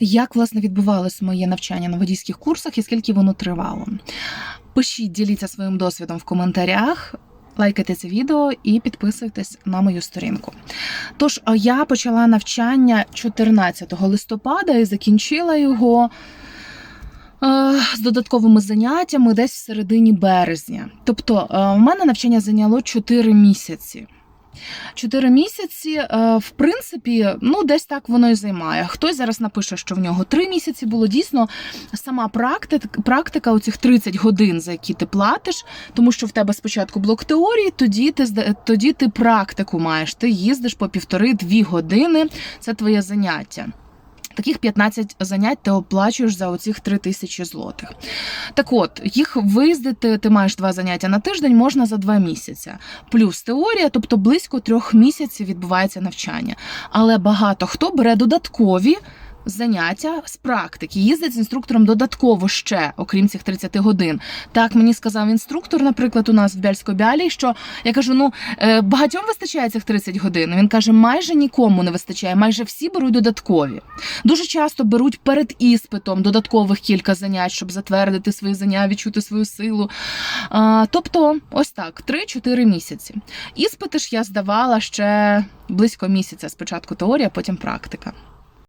Як власне відбувалось моє навчання на водійських курсах і скільки воно тривало? Пишіть, діліться своїм досвідом в коментарях. Лайкайте це відео і підписуйтесь на мою сторінку. Тож я почала навчання 14 листопада і закінчила його е, з додатковими заняттями десь в середині березня. Тобто, е, в мене навчання зайняло 4 місяці. Чотири місяці, е, в принципі, ну десь так воно і займає. Хтось зараз напише, що в нього три місяці було дійсно сама практика, практика оцих 30 годин, за які ти платиш, тому що в тебе спочатку блок теорії, тоді ти тоді ти практику маєш. Ти їздиш по півтори-дві години. Це твоє заняття. Таких 15 занять ти оплачуєш за оцих 3 тисячі злотих. Так от, їх виїздити, ти маєш два заняття на тиждень, можна за два місяці. Плюс теорія, тобто близько трьох місяців відбувається навчання. Але багато хто бере додаткові. Заняття з практики їздить з інструктором додатково ще, окрім цих 30 годин. Так мені сказав інструктор, наприклад, у нас в Бяльсько-Бялі, що я кажу: ну е, багатьом вистачає цих 30 годин. Він каже, майже нікому не вистачає, майже всі беруть додаткові. Дуже часто беруть перед іспитом додаткових кілька занять, щоб затвердити свої заняття, відчути свою силу. А, тобто, ось так, 3-4 місяці. Іспити ж я здавала ще близько місяця. Спочатку теорія, потім практика.